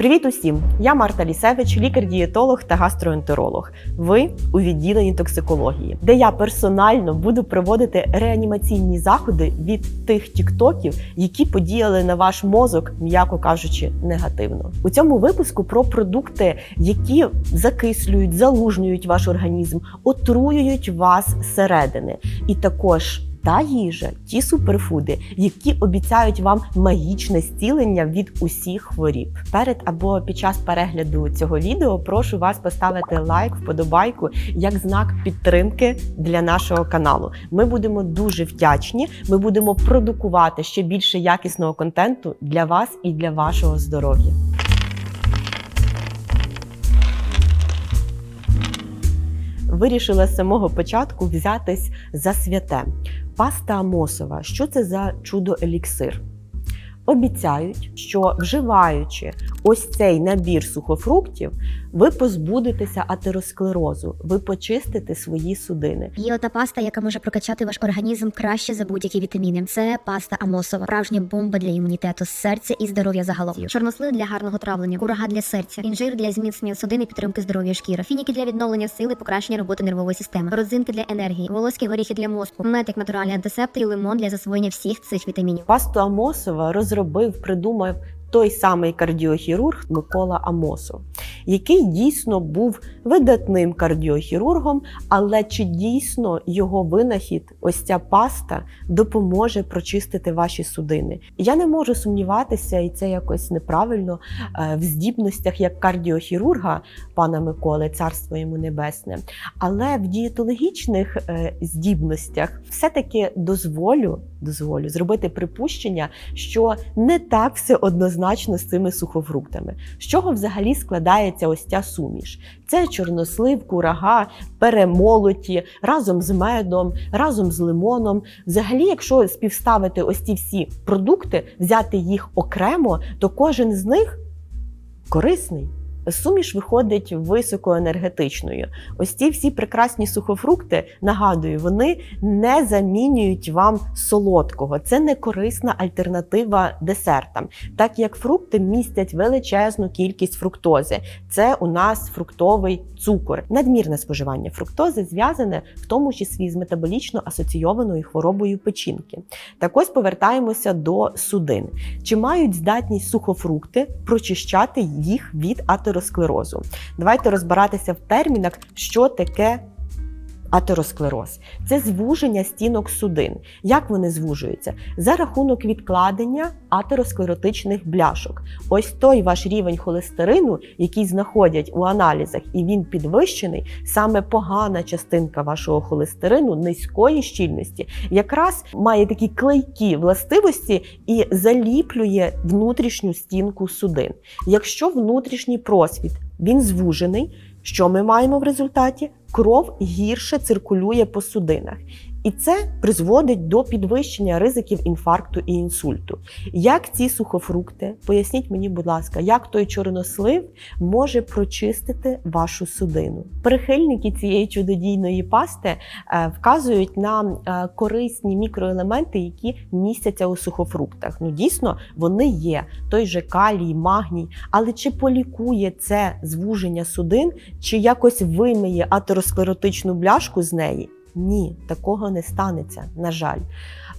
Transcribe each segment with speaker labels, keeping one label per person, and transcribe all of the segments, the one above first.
Speaker 1: Привіт усім! Я Марта Лісевич, лікар-дієтолог та гастроентеролог. Ви у відділенні токсикології, де я персонально буду проводити реанімаційні заходи від тих тіктоків, які подіяли на ваш мозок, м'яко кажучи, негативно. У цьому випуску про продукти, які закислюють, залужнюють ваш організм, отруюють вас зсередини, і також. Та їжа, ті суперфуди, які обіцяють вам магічне зцілення від усіх хворіб. Перед або під час перегляду цього відео прошу вас поставити лайк, вподобайку як знак підтримки для нашого каналу. Ми будемо дуже вдячні. Ми будемо продукувати ще більше якісного контенту для вас і для вашого здоров'я. Вирішила з самого початку взятись за святе. Паста Амосова. Що це за чудо-еліксир? Обіцяють, що вживаючи ось цей набір сухофруктів, ви позбудетеся атеросклерозу, ви почистите свої судини.
Speaker 2: Є ота паста, яка може прокачати ваш організм краще за будь-які вітаміни. Це паста Амосова, справжня бомба для імунітету, серця і здоров'я загалом. Чорнослив для гарного травлення, курага для серця, інжир для зміцнення судин і підтримки здоров'я шкіри, фініки для відновлення сили, покращення роботи нервової системи, родзинки для енергії, волоські горіхи для мозку, мед як натуральний антисептик і лимон для засвоєння всіх цих вітамінів.
Speaker 1: Пасту Амосова розробив, придумав той самий кардіохірург Микола Амосов, який дійсно був видатним кардіохірургом, але чи дійсно його винахід, ось ця паста, допоможе прочистити ваші судини? Я не можу сумніватися, і це якось неправильно е, в здібностях як кардіохірурга пана Миколи, царство йому небесне. Але в дієтологічних е, здібностях все-таки дозволю, дозволю зробити припущення, що не так все однозначно з цими сухофруктами. З чого взагалі складається ось ця суміш? Це чорнослив, курага, перемолоті разом з медом, разом з лимоном. Взагалі, якщо співставити ось ці всі продукти, взяти їх окремо, то кожен з них корисний. Суміш виходить високоенергетичною. Ці ці всі прекрасні сухофрукти, нагадую, вони не замінюють вам солодкого. Це не корисна альтернатива десертам, так як фрукти містять величезну кількість фруктози. Це у нас фруктовий цукор. Надмірне споживання фруктози зв'язане в тому числі з метаболічно асоційованою хворобою печінки. Так ось повертаємося до судин. Чи мають здатність сухофрукти прочищати їх від атеросклерозу? Давайте розбиратися в термінах, що таке атеросклероз. Це звуження стінок судин. Як вони звужуються? За рахунок відкладення атеросклеротичних бляшок. Ось той ваш рівень холестерину, який знаходять у аналізах, і він підвищений, саме погана частинка вашого холестерину низької щільності, якраз має такі клейкі властивості і заліплює внутрішню стінку судин. Якщо внутрішній просвіт він звужений, що ми маємо в результаті? Кров гірше циркулює по судинах. І це призводить до підвищення ризиків інфаркту і інсульту. Як ці сухофрукти, поясніть мені, будь ласка, як той чорнослив може прочистити вашу судину? Прихильники цієї чудодійної пасти е, вказують на е, корисні мікроелементи, які містяться у сухофруктах. Ну, дійсно, вони є той же калій, магній, але чи полікує це звуження судин, чи якось вимиє атеросклеротичну бляшку з неї? Ні, такого не станеться, на жаль.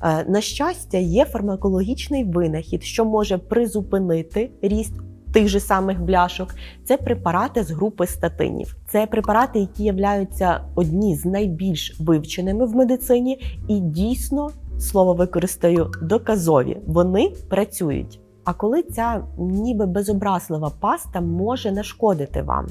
Speaker 1: Е, На щастя, є фармакологічний винахід, що може призупинити ріст тих же самих бляшок. Це препарати з групи статинів. Це препарати, які являються одні з найбільш вивченими в медицині, і дійсно слово використаю доказові. Вони працюють. А коли ця ніби безобразлива паста може нашкодити вам,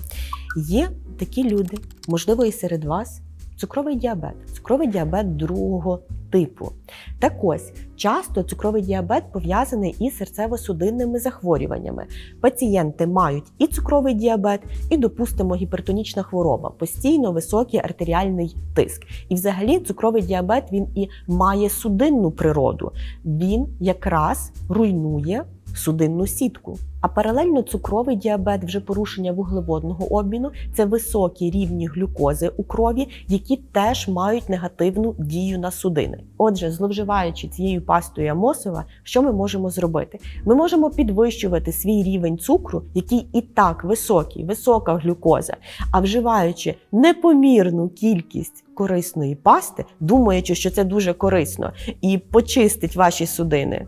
Speaker 1: є такі люди, можливо, і серед вас. Цукровий діабет, цукровий діабет другого типу. Так ось, часто цукровий діабет пов'язаний із серцево-судинними захворюваннями. Пацієнти мають і цукровий діабет, і, допустимо, гіпертонічна хвороба, постійно високий артеріальний тиск. І взагалі цукровий діабет він і має судинну природу. Він якраз руйнує судинну сітку. А паралельно цукровий діабет, вже порушення вуглеводного обміну це високі рівні глюкози у крові, які теж мають негативну дію на судини. Отже, зловживаючи цією пастою Амосова, що ми можемо зробити? Ми можемо підвищувати свій рівень цукру, який і так високий, висока глюкоза, а вживаючи непомірну кількість корисної пасти, думаючи, що це дуже корисно, і почистить ваші судини.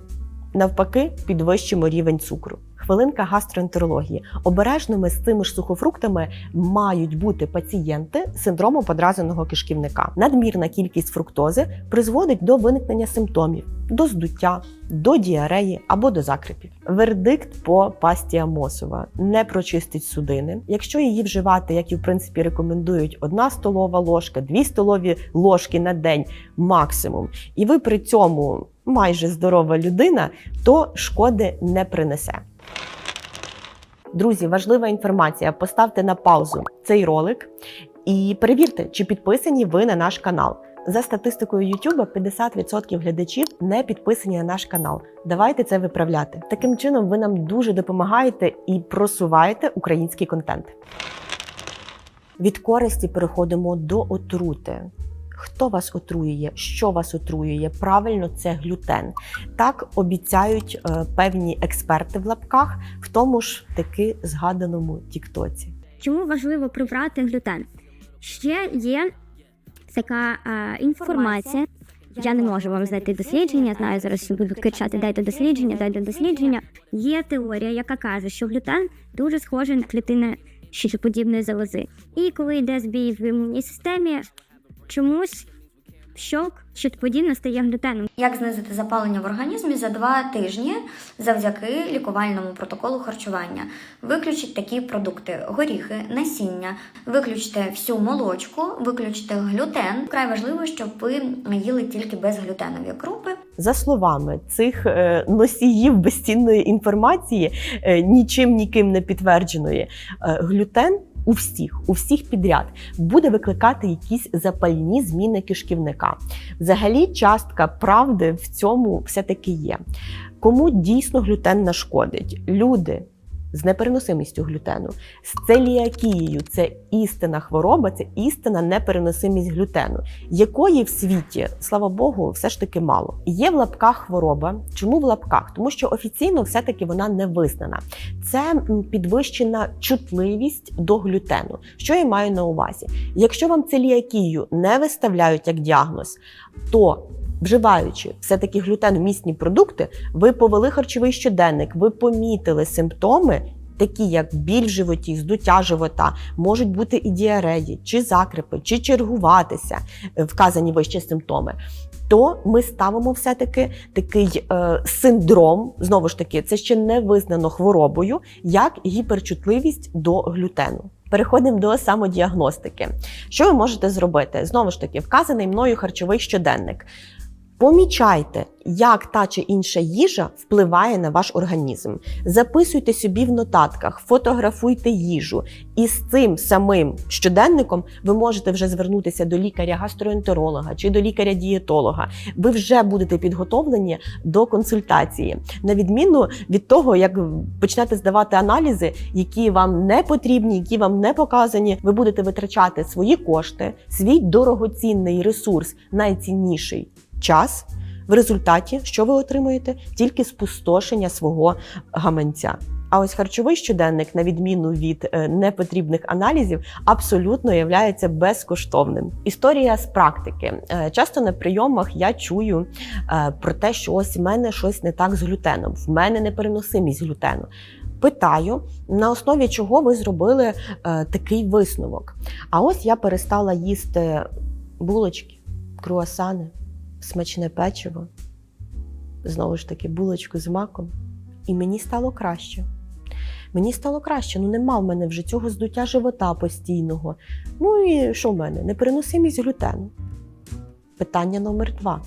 Speaker 1: Навпаки, підвищимо рівень цукру. Хвилинка гастроентерології. Обережними з цими ж сухофруктами мають бути пацієнти з синдромом подразненого кишківника. Надмірна кількість фруктози призводить до виникнення симптомів, до здуття, до діареї або до закрепів. Вердикт по пасті Амосова не прочистить судини. Якщо її вживати, як і в принципі рекомендують, одна столова ложка, дві столові ложки на день максимум, і ви при цьому майже здорова людина, то шкоди не принесе. Друзі, важлива інформація. Поставте на паузу цей ролик і перевірте, чи підписані ви на наш канал. За статистикою YouTube, 50% глядачів не підписані на наш канал. Давайте це виправляти. Таким чином, ви нам дуже допомагаєте і просуваєте український контент. Від користі переходимо до отрути. Хто вас отруює? Що вас отруює? Правильно, це глютен. Так обіцяють е, певні експерти в лапках, в тому ж таки згаданому Тіктоці.
Speaker 3: Чому важливо прибрати глютен? Ще є така а, інформація. Я не можу вам знайти дослідження. Знаю, зараз всі будуть кричати: дайте дослідження, дайте дослідження. Є теорія, яка каже, що глютен дуже схожий на клітини щитоподібної залози. І коли йде збій в імунній системі, чомусь щок щитоподібно стає глютеном.
Speaker 2: Як знизити запалення в організмі за два тижні завдяки лікувальному протоколу харчування? Виключіть такі продукти: горіхи, насіння, виключте всю молочку, виключте глютен. Вкрай важливо, щоб ви їли тільки безглютенові крупи.
Speaker 1: За словами цих е, носіїв безцінної інформації, е, нічим ніким не підтвердженої, е, глютен у всіх, у всіх підряд буде викликати якісь запальні зміни кишківника. Взагалі, частка правди в цьому все-таки є. Кому дійсно глютен нашкодить? Люди. З непереносимістю глютену, з целіакією це істинна хвороба, це істинна непереносимість глютену, якої в світі, слава Богу, все ж таки мало. Є в лапках хвороба. Чому в лапках? Тому що офіційно все-таки вона не визнана. Це підвищена чутливість до глютену. Що я маю на увазі? Якщо вам целіакію не виставляють як діагноз, то Вживаючи все-таки глютеномісні продукти, ви повели харчовий щоденник, ви помітили симптоми, такі як біль в животі, здуття живота, можуть бути і діареї, чи закрипи, чи чергуватися, е, вказані вище симптоми. То ми ставимо все-таки такий е, синдром, знову ж таки, це ще не визнано хворобою, як гіперчутливість до глютену. Переходимо до самодіагностики. Що ви можете зробити? Знову ж таки, вказаний мною харчовий щоденник. Помічайте, як та чи інша їжа впливає на ваш організм. Записуйте собі в нотатках, фотографуйте їжу. І з цим самим щоденником ви можете вже звернутися до лікаря-гастроентеролога чи до лікаря-дієтолога. Ви вже будете підготовлені до консультації, на відміну від того, як почнете здавати аналізи, які вам не потрібні, які вам не показані. Ви будете витрачати свої кошти, свій дорогоцінний ресурс, найцінніший час. В результаті, що ви отримуєте? Тільки спустошення свого гаманця. А ось харчовий щоденник, на відміну від е, непотрібних аналізів, абсолютно є безкоштовним. Історія з практики. Е, часто на прийомах я чую е, про те, що ось в мене щось не так з глютеном, в мене непереносимість глютену. Питаю, на основі чого ви зробили такий висновок. А ось я перестала їсти булочки, круасани, смачне печиво, знову ж таки, булочку з маком, і мені стало краще. Мені стало краще, ну нема в мене вже цього здуття живота постійного. Ну і що в мене? Непереносимість глютену. Питання номер два.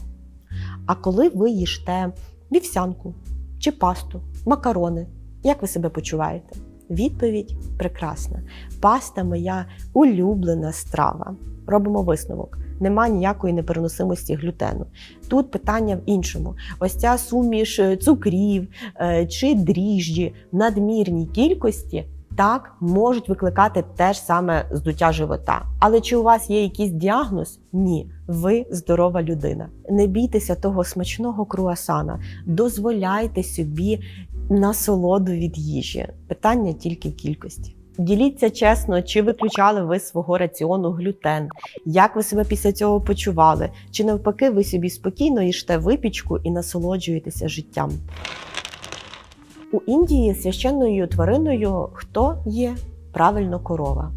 Speaker 1: А коли ви їште вівсянку чи пасту, макарони, як ви себе почуваєте? Відповідь прекрасна. Паста моя улюблена страва. Робимо висновок. Нема ніякої непереносимості глютену. Тут питання в іншому: ось ця суміш е, цукрів е, чи дріжджі в надмірній кількості. Так, можуть викликати те ж саме здуття живота. Але чи у вас є якийсь діагноз? Ні, ви здорова людина. Не бійтеся того смачного круасана, дозволяйте собі насолоду від їжі. Питання тільки в кількості. Діліться чесно, чи виключали ви свого раціону глютен, як ви себе після цього почували, чи навпаки, ви собі спокійно їжте випічку і насолоджуєтеся життям. У Індії священною твариною хто є? Правильно, корова.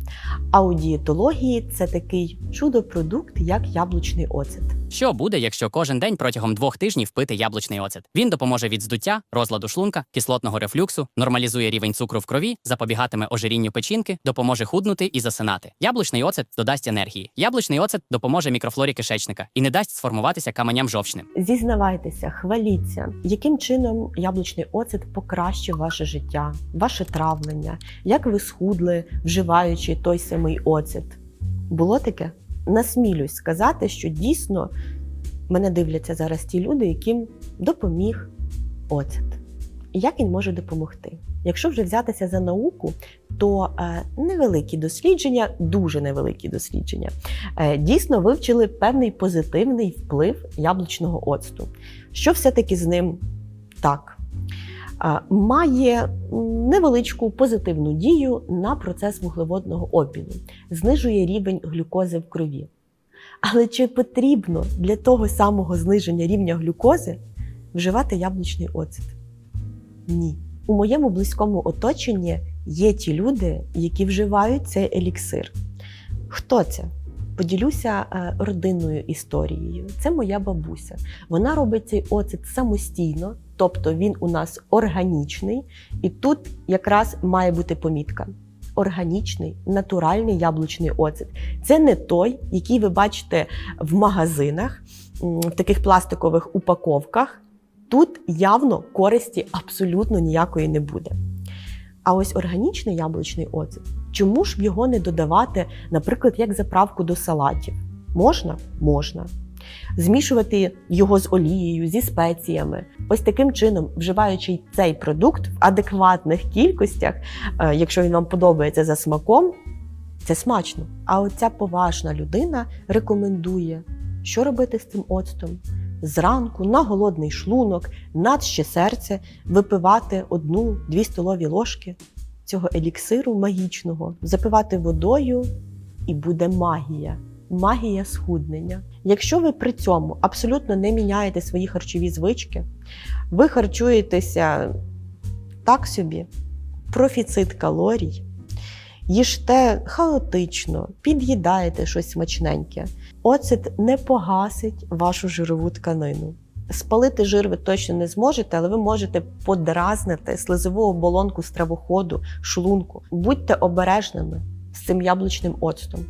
Speaker 1: А у дієтології це такий чудо-продукт, як яблучний оцет.
Speaker 4: Що буде, якщо кожен день протягом двох тижнів пити яблучний оцет? Він допоможе від здуття, розладу шлунка, кислотного рефлюксу, нормалізує рівень цукру в крові, запобігатиме ожирінню печінки, допоможе худнути і засинати. Яблучний оцет додасть енергії. Яблучний оцет допоможе мікрофлорі кишечника і не дасть сформуватися каменям жовчним.
Speaker 1: Зізнавайтеся, хваліться, яким чином яблучний оцет покращив ваше життя, ваше травлення, як ви схудли, вживаючи той самий оцет. Було таке? Насмілюсь сказати, що дійсно мене дивляться зараз ті люди, яким допоміг оцет. Як він може допомогти? Якщо вже взятися за науку, то е, невеликі дослідження, дуже невеликі дослідження, е, дійсно вивчили певний позитивний вплив яблучного оцту. Що все-таки з ним так? Має невеличку позитивну дію на процес вуглеводного обміну, знижує рівень глюкози в крові. Але чи потрібно для того самого зниження рівня глюкози вживати яблучний оцет? Ні. У моєму близькому оточенні є ті люди, які вживають цей еліксир. Хто це? Поділюся е, родинною історією. Це моя бабуся. Вона робить цей оцет самостійно, тобто він у нас органічний, і тут якраз має бути помітка. Органічний, натуральний яблучний оцет. Це не той, який ви бачите в магазинах, в таких пластикових упаковках. Тут явно користі абсолютно ніякої не буде. А ось органічний яблучний оцет, чому ж його не додавати, наприклад, як заправку до салатів? Можна? Можна. Змішувати його з олією, зі спеціями. Ось таким чином, вживаючи цей продукт в адекватних кількостях, е, якщо він вам подобається за смаком, це смачно. А оця поважна людина рекомендує, що робити з цим оцтом. Зранку на голодний шлунок, надще серце випивати одну-дві столові ложки цього еліксиру магічного, запивати водою, і буде магія. Магія схуднення. Якщо ви при цьому абсолютно не міняєте свої харчові звички, ви харчуєтеся так собі, профіцит калорій, їжте хаотично, під'їдаєте щось смачненьке, оцет не погасить вашу жирову тканину. Спалити жир ви точно не зможете, але ви можете подразнити слизову оболонку стравоходу, шлунку. Будьте обережними з цим яблучним оцтом.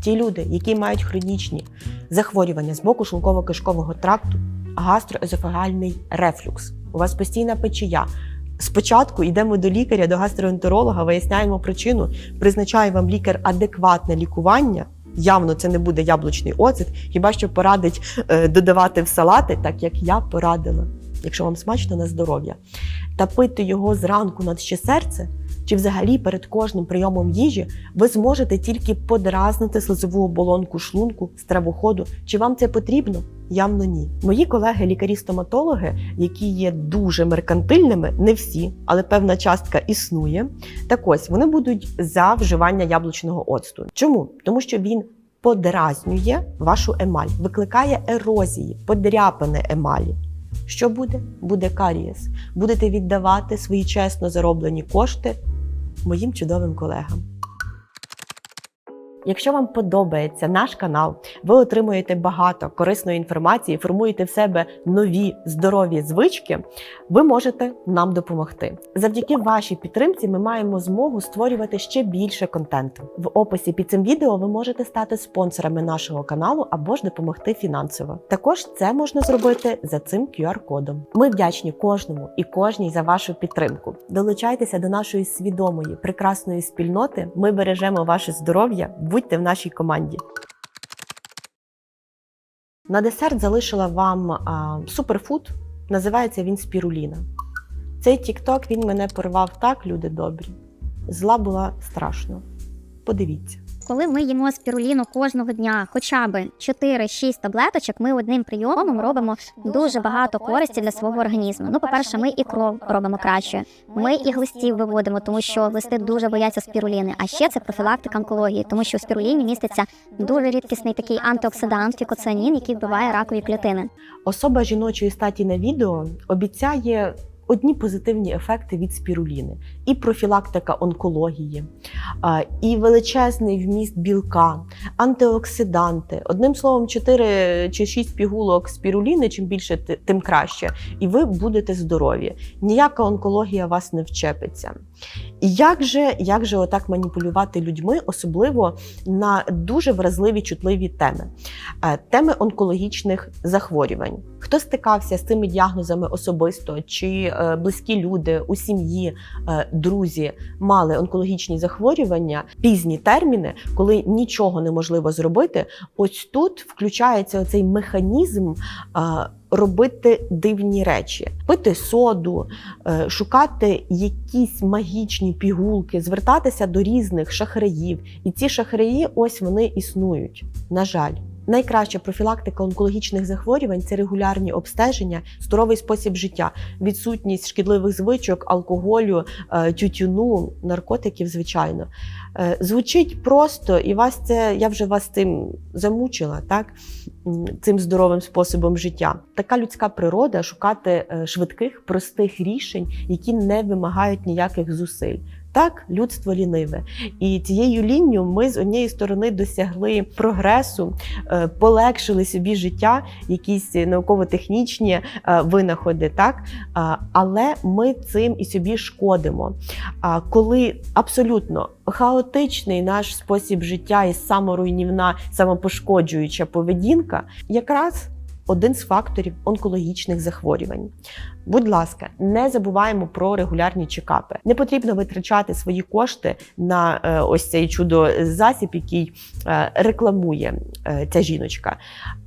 Speaker 1: Ті люди, які мають хронічні захворювання з боку шлунково-кишкового тракту, гастроезофагальний рефлюкс, у вас постійна печія. Спочатку йдемо до лікаря, до гастроентеролога, виясняємо причину, призначає вам лікар адекватне лікування. Явно це не буде яблучний оцет, хіба що порадить е, додавати в салати, так як я порадила, якщо вам смачно на здоров'я. Та пити його зранку над ще серце, чи взагалі перед кожним прийомом їжі ви зможете тільки подразнити слизову оболонку шлунку, стравоходу. Чи вам це потрібно? Явно ні. Мої колеги, лікарі-стоматологи, які є дуже меркантильними, не всі, але певна частка існує. Так ось вони будуть за вживання яблучного оцту. Чому? Тому що він подразнює вашу емаль, викликає ерозії, подряпини емалі. Що буде? Буде карієс. Будете віддавати свої чесно зароблені кошти моїм чудовим колегам. Якщо вам подобається наш канал, ви отримуєте багато корисної інформації, формуєте в себе нові здорові звички, ви можете нам допомогти. Завдяки вашій підтримці ми маємо змогу створювати ще більше контенту. В описі під цим відео ви можете стати спонсорами нашого каналу або ж допомогти фінансово. Також це можна зробити за цим QR-кодом. Ми вдячні кожному і кожній за вашу підтримку. Долучайтеся до нашої свідомої, прекрасної спільноти. Ми бережемо ваше здоров'я. Будьте в нашій команді. На десерт залишила вам а, суперфуд, називається він спіруліна. Цей тікток він мене порвав так, люди добрі. Зла була страшно. Подивіться.
Speaker 3: Коли ми їмо спіруліну кожного дня, хоча б 4-6 таблеточок, ми одним прийомом робимо дуже багато користі для свого організму. Ну, по-перше, ми і кров робимо краще. Ми і глистів виводимо, тому що глисти дуже бояться спіруліни. А ще це профілактика онкології, тому що в спіруліні міститься дуже рідкісний такий антиоксидант фікоціанін, який вбиває ракові клітини.
Speaker 1: Особа жіночої статі на відео обіцяє одні позитивні ефекти від спіруліни: і профілактика онкології, і величезний вміст білка, антиоксиданти. Одним словом, 4 чи 6 пігулок спіруліни, чим більше, тим краще. І ви будете здорові. Ніяка онкологія вас не вчепиться. І як же, як же отак маніпулювати людьми, особливо на дуже вразливі чутливі теми? Е, теми онкологічних захворювань. Хто стикався з цими діагнозами особисто, чи близькі люди у сім'ї, е, друзі мали онкологічні захворювання, пізні терміни, коли нічого неможливо зробити, ось тут включається цей механізм. е, Робити дивні речі, пити соду, е, шукати якісь магічні пігулки, звертатися до різних шахраїв. І ці шахраї, ось вони існують. На жаль. Найкраща профілактика онкологічних захворювань це регулярні обстеження, здоровий спосіб життя, відсутність шкідливих звичок, алкоголю, е, тютюну, наркотиків, звичайно. Е, Звучить просто, і вас це я вже вас цим замучила, так цим здоровим способом життя. Така людська природа шукати е, швидких, простих рішень, які не вимагають ніяких зусиль. Так, людство ліниве, і цією лінню ми з однієї сторони досягли прогресу, е, полегшили собі життя, якісь науково-технічні е, винаходи, так але ми цим і собі шкодимо. А коли абсолютно хаотичний наш спосіб життя і саморуйнівна, самопошкоджуюча поведінка, якраз один з факторів онкологічних захворювань. Будь ласка, не забуваємо про регулярні чекапи. Не потрібно витрачати свої кошти на е, ось цей чудо засіб, який е, рекламує е, ця жіночка.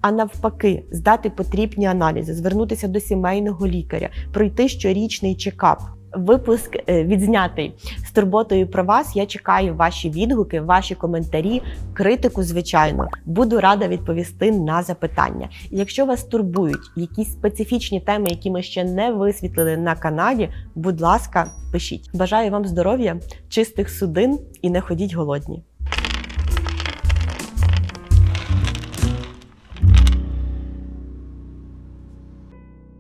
Speaker 1: А навпаки, здати потрібні аналізи, звернутися до сімейного лікаря, пройти щорічний чекап. Випуск е, відзнятий з турботою про вас. Я чекаю ваші відгуки, ваші коментарі, критику. Звичайно, буду рада відповісти на запитання. Якщо вас турбують якісь специфічні теми, які ми ще не висвітлили на каналі, будь ласка, пишіть. Бажаю вам здоров'я, чистих судин і не ходіть голодні.